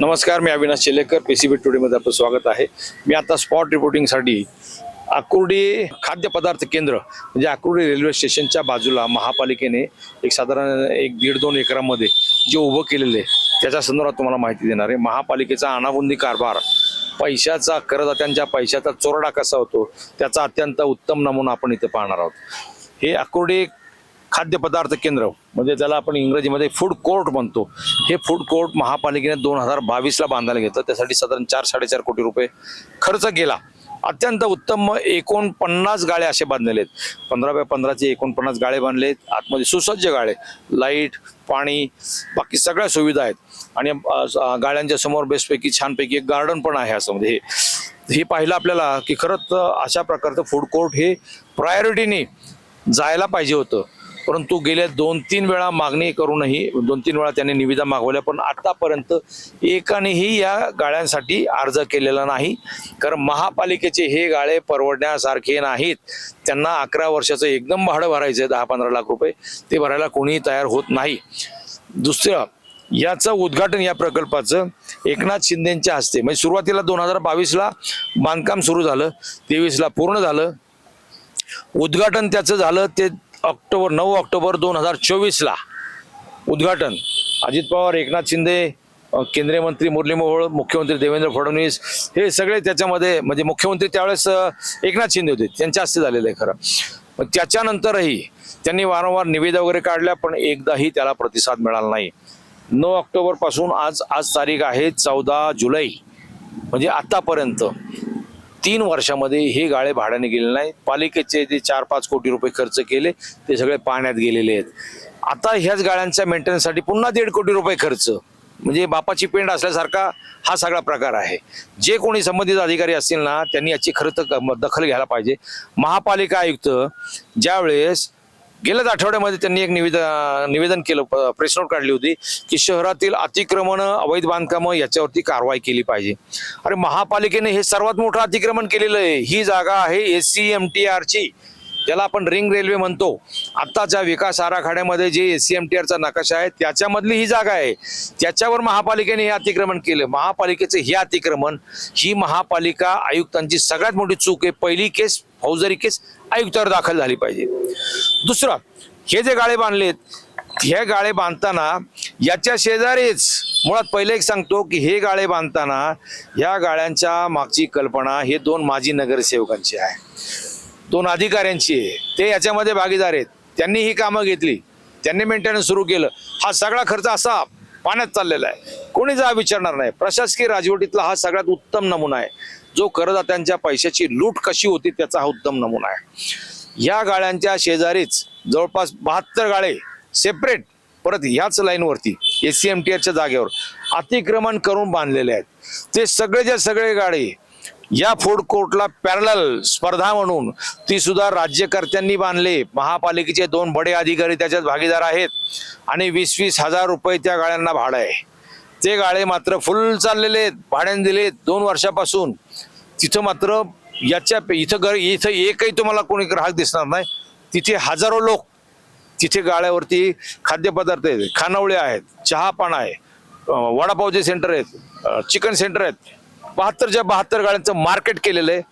नमस्कार मी अविनाश शेलेकर पीसीबी टुडेमध्ये आपलं स्वागत आहे. मी आता स्पॉट रिपोर्टिंगसाठी आकुर्डी खाद्यपदार्थ केंद्र म्हणजे आकुर्डी रेल्वे स्टेशनच्या बाजूला महापालिकेने एक साधारण एक दीड दोन एकरामध्ये जे उभं केलेलं आहे त्याच्या संदर्भात तुम्हाला माहिती देणार आहे. महापालिकेचा अनाबुंदी कारभार पैशाचा करदात्यांच्या पैशाचा चोरडा कसा होतो त्याचा अत्यंत उत्तम नमुना आपण इथे पाहणार आहोत. हे आकुर्डी खाद्यपदार्थ केंद्र म्हणजे त्याला आपण इंग्रजीमध्ये फूड कोर्ट म्हणतो. हे फूड कोर्ट महापालिकेने दोन हजार बावीसला बांधायला घेतलं. त्यासाठी साधारण चार साडेचार कोटी रुपये खर्च केला. अत्यंत उत्तम एकोणपन्नास गाळे असे बांधलेले आहेत. पंधरा बाय पंधराचे एकोणपन्नास गाळे बांधले आहेत. आतमध्ये सुसज्ज गाळे लाइट पाणी बाकी सगळ्या सुविधा आहेत. आणि गाड्यांच्या समोर बेस्टपैकी छानपैकी एक गार्डन पण आहे असं. म्हणजे हे हे पाहिलं आपल्याला की खरंच अशा प्रकारचं फूड कोर्ट हे प्रायोरिटीने जायला पाहिजे होतं. परंतु गेल्या दोन तीन वेळा मागणी करूनही दोन तीन वेळा त्यांनी निविदा मागवल्या पण आतापर्यंत एकानेही या गाळ्यांसाठी अर्ज केलेला नाही. कारण महापालिकेचे हे गाळे परवडण्यासारखे नाहीत. त्यांना अकरा वर्षाचं एकदम भाडं भरायचं आहे दहा पंधरा लाख रुपये. ते भरायला कोणीही तयार होत नाही. दुसरं याचं उद्घाटन या प्रकल्पाचं एकनाथ शिंदेच्या हस्ते म्हणजे सुरुवातीला दोन हजार बावीसला बांधकाम सुरू झालं तेवीसला पूर्ण झालं. उद्घाटन त्याचं झालं ते ऑक्टोबर नऊ ऑक्टोबर दोन हजार चोवीसला उद्घाटन. अजित पवार एकनाथ शिंदे केंद्रीय मंत्री मुरली मोहोळ मुख्यमंत्री देवेंद्र फडणवीस हे सगळे त्याच्यामध्ये म्हणजे मुख्यमंत्री त्यावेळेस एकनाथ शिंदे होते. त्यांच्या हस्ते झालेलं आहे खरं. मग त्याच्यानंतरही त्यांनी वारंवार निवेदा वगैरे काढल्या पण एकदाही त्याला प्रतिसाद मिळाला नाही. नऊ ऑक्टोबरपासून आज आज तारीख आहे चौदा जुलै. म्हणजे आतापर्यंत. तीन वर्षामध्ये हे गाळे भाड्याने गेले नाही पालिकेचे जे चार पाच कोटी रुपये खर्च केले ते सगळे पाण्यात गेलेले आहेत. आता ह्याच गाळ्यांच्या मेंटेनन्ससाठी पुन्हा दीड कोटी रुपये खर्च. म्हणजे बापाची पेंड असल्यासारखा हा सगळा प्रकार आहे. जे कोणी संबंधित अधिकारी असतील ना त्यांनी याची खरं तर दखल घ्यायला पाहिजे. महापालिका आयुक्त ज्यावेळेस गेल्याच आठवड्यामध्ये त्यांनी एक निवेदन निवेदन केलं प्रेस नोट काढली होती की शहरातील अतिक्रमण अवैध बांधकामं याच्यावरती कारवाई केली पाहिजे. अरे महापालिकेने हे सर्वात मोठं अतिक्रमण केलेलं आहे. ही जागा आहे एस सी एम टी आरची ज्याला आपण रिंग रेल्वे म्हणतो. आत्ताच्या विकास आराखड्यामध्ये जे एस सी एम टी आरचा नकाशा आहे त्याच्यामधली ही जागा आहे. त्याच्यावर महापालिकेने हे अतिक्रमण केलं. महापालिकेचे हे अतिक्रमण ही महापालिका आयुक्तांची सगळ्यात मोठी चूक आहे. पहिली केस फौजदारी केस आयुक्तावर दाखल झाली पाहिजे. दुसरं हे जे गाळे बांधलेत हे गाळे बांधताना याच्या शेजारीच मुळात पहिले एक सांगतो की हे गाळे बांधताना या गाळ्यांच्या मागची कल्पना हे दोन माजी नगरसेवकांची आहे. दोन अधिकाऱ्यांची आहे. ते याच्यामध्ये भागीदार आहेत. त्यांनी ही कामं घेतली. त्यांनी मेंटेनन्स सुरू केलं. हा सगळा खर्च असा पाण्यात चाललेला आहे. कोणी जा विचारणार नाही. प्रशासकीय राजवटीतला हा सगळ्यात उत्तम नमुना आहे. जो करदात्यांच्या पैशाची लूट कशी होती त्याचा हा उत्तम नमुना आहे. या गाळ्यांच्या शेजारीच जवळपास बहात्तर गाळे सेपरेट परत ह्याच लाईनवरती एस सी एम टी आरच्या जागेवर अतिक्रमण करून बांधलेले आहेत. ते सगळे ज्या सगळे गाळे या फूड कोर्टला पॅरल स्पर्धा म्हणून ती सुद्धा राज्यकर्त्यांनी बांधले. महापालिकेचे दोन बडे अधिकारी त्याच्यात भागीदार आहेत आणि वीस वीस हजार रुपये त्या गाळ्यांना भाडं आहे. ते गाळे मात्र फुल चाललेले आहेत भाड्याने दिले दोन वर्षापासून तिथं मात्र याच्या इथं घर इथं एकही तुम्हाला कोणी ग्राहक दिसणार नाही. तिथे हजारो लोक तिथे गाळ्यावरती खाद्यपदार्थ आहेत खानावळे आहेत चहापान आहे वडापावचे सेंटर आहेत चिकन सेंटर आहेत. बहात्तरच्या बहात्तर गाड्यांचं मार्केट केलेलं आहे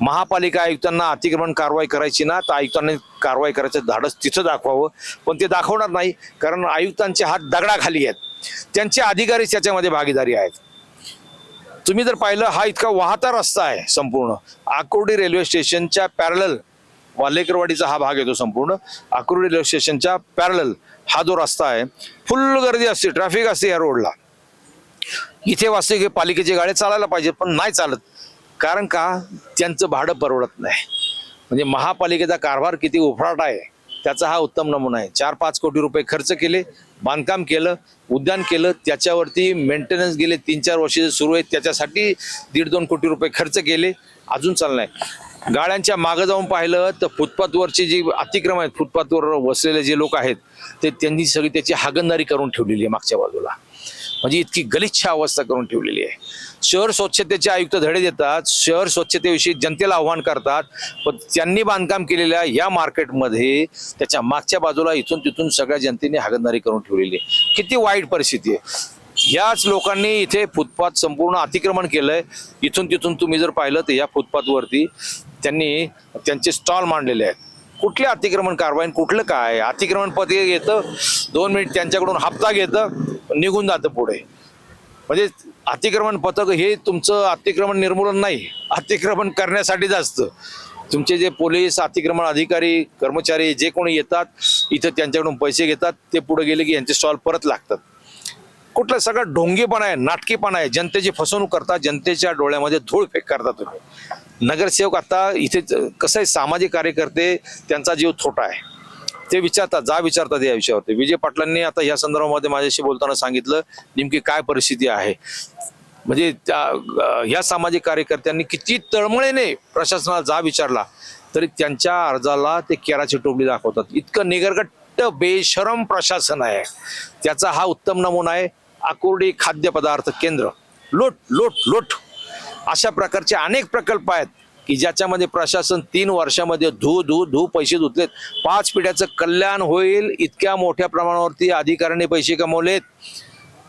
महापालिका आयुक्तांना अतिक्रमण कारवाई करायची ना तर आयुक्तांनी कारवाई करायचं धाडस तिथं दाखवावं. पण ते दाखवणार नाही कारण आयुक्तांचे हात दगडाखाली आहेत. त्यांचे अधिकारी त्याच्यामध्ये भागीदारी आहेत. तुम्ही जर पाहिलं हा इतका वाहता रस्ता आहे संपूर्ण. आकुर्डी रेल्वे स्टेशनच्या पॅरल वालेकरवाडीचा हा भाग येतो संपूर्ण. आकुर्डी रेल्वे स्टेशनच्या पॅरल हा जो रस्ता आहे फुल गर्दी असते ट्रॅफिक असते या रोडला. इथे वास्तविक हे पालिकेचे गाड्या चालायला पाहिजे पण नाही चालत. कारण का? त्यांचं भाडं परवडत नाही. म्हणजे महापालिकेचा कारभार किती उफराट आहे त्याचा हा उत्तम नमुना आहे. चार पाच कोटी रुपये खर्च केले बांधकाम केलं उद्यान केलं त्याच्यावरती मेंटेनन्स गेले तीन चार वर्ष सुरू आहेत त्याच्यासाठी दीड दोन कोटी रुपये खर्च केले अजून चाललाय गाड्यांच्या मागं जाऊन पाहिलं तर फुटपाथवरचे जे अतिक्रम आहेत फुटपाथवर वसलेले जे लोक आहेत ते त्यांनी सगळी त्याची हागणदारी करून ठेवलेली आहे मागच्या बाजूला. म्हणजे इतकी गलिच्छ अवस्था करून ठेवलेली आहे. शहर स्वच्छतेचे आयुक्त धडे देतात शहर स्वच्छतेविषयी जनतेला आव्हान करतात पण त्यांनी बांधकाम केलेल्या या मार्केटमध्ये त्याच्या मागच्या बाजूला इथून तिथून सगळ्या जनतेने हागणदारी करून ठेवलेली आहे. किती वाईट परिस्थिती आहे. याच लोकांनी इथे फुटपाथ संपूर्ण अतिक्रमण केलंय. इथून तिथून तुम्ही जर पाहिलं तर या फुटपाथवरती त्यांनी त्यांचे स्टॉल मांडलेले आहेत. कुठले अतिक्रमण कारवाई कुठलं काय? अतिक्रमण पत्र येतं दोन मिनिट त्यांच्याकडून हप्ता घेतं निघून जातं पुढे. म्हणजे अतिक्रमण पथक हे तुमचं अतिक्रमण निर्मूलन नाही अतिक्रमण करण्यासाठीच असतं तुमचे जे पोलीस अतिक्रमण अधिकारी कर्मचारी जे कोणी येतात इथं त्यांच्याकडून पैसे घेतात ते पुढे गेले की यांचे स्टॉल परत लागतात. कुठलं सगळं ढोंगीपणा आहे नाटकीपणा आहे जनतेची फसवणूक करता जनतेच्या डोळ्यामध्ये धूळ फेक करता तुम्ही. नगरसेवक आता इथे कसं आहे सामाजिक कार्यकर्ते त्यांचा जीव छोटा आहे. ते विचारतात जा विचारतात या विषयावरती. विजय पाटलांनी आता या संदर्भामध्ये माझ्याशी बोलताना सांगितलं नेमकी काय परिस्थिती आहे. म्हणजे त्या ह्या सामाजिक कार्यकर्त्यांनी किती तळमळीने प्रशासनाला जा विचारला तरी त्यांच्या अर्जाला ते केराची टोपली दाखवतात. इतकं निगरगट्ट बेशरम प्रशासन आहे. त्याचा हा उत्तम नमुना आहे आकुर्डी खाद्यपदार्थ केंद्र. लोट लोट लोट. अशा प्रकारचे अनेक प्रकल्प आहेत. की ज्याच्यामध्ये प्रशासन तीन वर्षामध्ये धू धू धू पैसे धुतलेत. पाच पिढ्याचं कल्याण होईल इतक्या मोठ्या प्रमाणावरती अधिकाऱ्यांनी पैसे कमवलेत.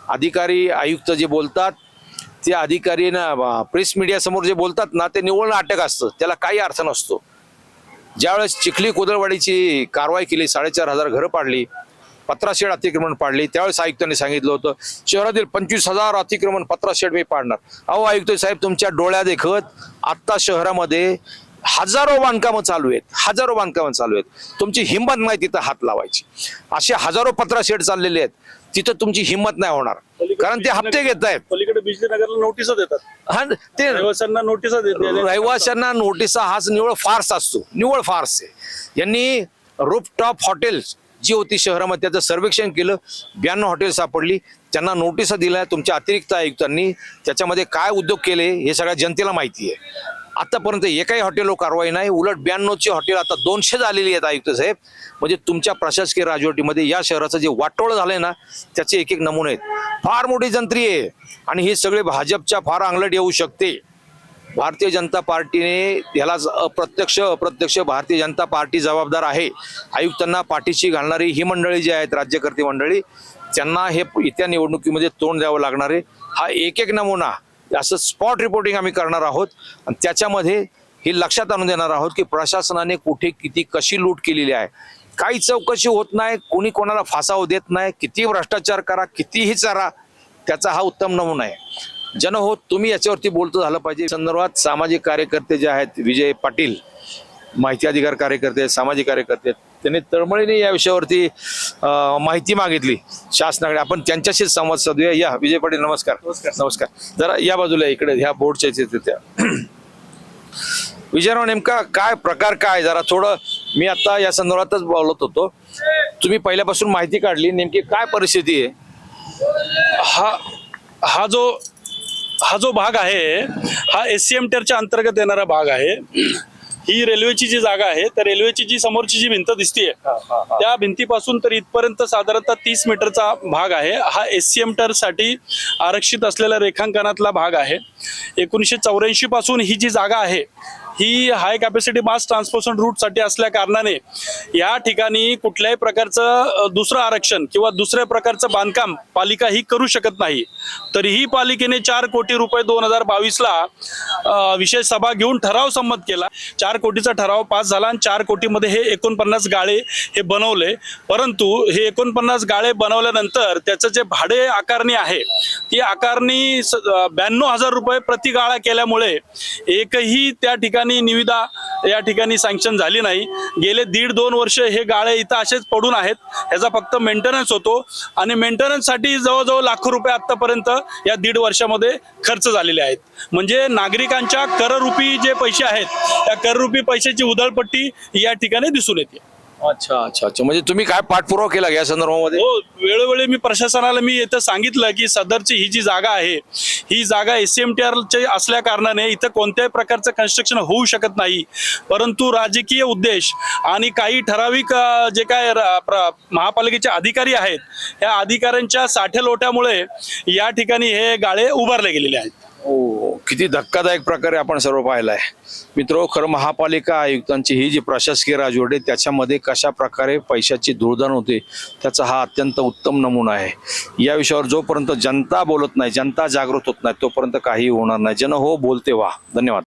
अधिकारी आयुक्त जे बोलतात ते अधिकारी ना प्रेस मीडियासमोर जे बोलतात ना ते निवळ नाटक असतं. त्याला काही अर्थ नसतो. ज्यावेळेस चिखली कोदळवाडीची कारवाई केली साडेचार हजार घरं पाडली पत्राशेड अतिक्रमण पाडली. त्यावेळेस आयुक्तांनी सांगितलं होतं शहरातील पंचवीस हजार अतिक्रमण पत्राशेड मी पाडणार. अहो आयुक्त साहेब तुमच्या डोळ्या देखत आत्ता शहरामध्ये हजारो बांधकामं चालू आहेत. हजारो बांधकामं चालू आहेत. तुमची हिंमत नाही तिथं हात लावायची. असे हजारो पत्राशेड चाललेले आहेत. तिथं तुमची हिंमत नाही होणार. कारण ते हप्ते घेत आहेत पलीकडे बिजली नगरला नोटीस देतात. हा ते रहिवाशांना नोटीस रहिवाशांना नोटिसा हाच निवळ फार्स असतो. निवळ फार्स आहे. यांनी रूपटॉप हॉटेल्स जी होती शहरामध्ये त्याचं सर्वेक्षण केलं ब्याण्णव हॉटेल सापडली. त्यांना नोटिसा दिल्या तुमच्या अतिरिक्त आयुक्तांनी त्याच्यामध्ये काय उद्योग केले हे सगळ्या जनतेला माहिती आहे. आतापर्यंत एकाही हॉटेलवर कारवाई नाही. उलट ब्याण्णवची हॉटेल आता दोनशे झालेली आहेत आयुक्त साहेब. म्हणजे तुमच्या प्रशासकीय राजवटीमध्ये या शहराचं जे वाटोळं झालंय ना त्याचे एक एक नमुने आहेत. फार मोठी जंत्री आहे. आणि हे सगळे भाजपच्या फार अंगलट येऊ शकते. भारतीय जनता पार्टीने याला अप्रत्यक्ष अप्रत्यक्ष भारतीय जनता पार्टी जबाबदार आहे. आयुक्तांना पाठीशी घालणारी ही मंडळी जी आहेत राज्यकर्ते मंडळी त्यांना हे येत्या निवडणुकीमध्ये तोंड द्यावं लागणार आहे. हा एक एक नमुना असं स्पॉट रिपोर्टिंग आम्ही करणार आहोत. आणि त्याच्यामध्ये हे लक्षात आणून देणार आहोत की प्रशासनाने कुठे किती कशी लूट केलेली आहे. काही चौकशी होत नाही कोणी कोणाला फासाव देत नाही किती भ्रष्टाचार करा कितीही चारा त्याचा हा उत्तम नमुना आहे. जन हो तुम्ही याच्यावरती बोलतो झालं पाहिजे. संदर्भात सामाजिक कार्यकर्ते जे आहेत विजय पाटील माहिती अधिकार कार्यकर्ते आहेत, सामाजिक कार्यकर्ते आहेत, त्यांनी तळमळीने या विषयावरती माहिती मागितली. शासनाकडे आपण त्यांच्याशीच संवाद साधूया. या विजय पाटील नमस्कार. नमस्कार. जरा या बाजूला इकडे ह्या बोर्डच्या त्या. विजयराव नेमका काय प्रकार काय? जरा थोडं मी आता या संदर्भातच बोलत होतो. तुम्ही पहिल्यापासून माहिती काढली. नेमकी काय परिस्थिती आहे? हा हा जो हा जो भाग आहे हा एस सी एम टेरच्या अंतर्गत येणारा भाग आहे. ही रेल्वेची जी जागा आहे त्या रेल्वेची जी समोरची जी भिंत दिसतीये त्या भिंतीपासून तर इथपर्यंत साधारणतः तीस मीटरचा भाग आहे. हा एस सी एमसाठी आरक्षित असलेल्या रेखांकनातला भाग आहे. एकोणीसशे चौऱ्याऐंशी पासून ही जी जागा आहे ही हाय कॅपॅसिटी मास ट्रान्सपोर्शन रूटसाठी असल्या कारणाने या ठिकाणी कुठल्याही प्रकारचं दुसरं आरक्षण किंवा दुसऱ्या प्रकारचं बांधकाम पालिका ही करू शकत नाही. तरीही पालिकेने चार कोटी रुपये दोन हजार बावीसला विशेष सभा घेऊन ठराव संमत केला. चार कोटीचा ठराव पास झाला आणि चार कोटीमध्ये हे एकोणपन्नास गाळे हे बनवले. परंतु हे एकोणपन्नास गाळे बनवल्यानंतर त्याचं जे भाडे आकारणी आहे ती आकारणी ब्याण्णव हजार रुपये प्रति गाळा केल्यामुळे एकही त्या ठिकाणी निविदा या ठिकाणी सँक्शन झाली नाही. गेले दीड दोन वर्ष हे गाळे इथं असेच पडून आहेत. ह्याचा फक्त मेंटेनन्स होतो. आणि मेंटेनन्ससाठी जवळजवळ लाखो रुपये आतापर्यंत या दीड वर्षामध्ये खर्च झालेले आहेत. म्हणजे नागरिकांच्या कररूपी जे पैसे आहेत त्या कररूपी पैशाची उधळपट्टी या ठिकाणी दिसून येते. अच्छा अच्छा अच्छा. म्हणजे तुम्ही काय पाठपुरावा केला या संदर्भामध्ये? हो वेळोवेळी मी प्रशासनाला मी इथं सांगितलं की सदरची ही जी जागा आहे ही जागा एस एम टी आरची असल्या कारणाने इथं कोणत्याही प्रकारचं कन्स्ट्रक्शन होऊ शकत नाही. परंतु राजकीय उद्देश आणि काही ठराविक जे काय र- प्र- महापालिकेचे अधिकारी आहेत या अधिकाऱ्यांच्या साठ्या लोट्यामुळे या ठिकाणी हे गाळे उभारले गेलेले आहेत. ओ किती धक्कादायक प्रकारे आपण सर्व पाहिलाय. मित्र खरं महापालिका आयुक्तांची ही जी प्रशासकीय राजवट आहे त्याच्यामध्ये कशा प्रकारे पैशाची धुळदाण होते त्याचा हा अत्यंत उत्तम नमुना आहे. या विषयावर जोपर्यंत जनता बोलत नाही जनता जागृत होत नाही तोपर्यंत काही होणार नाही. जन हो बोलते वा धन्यवाद.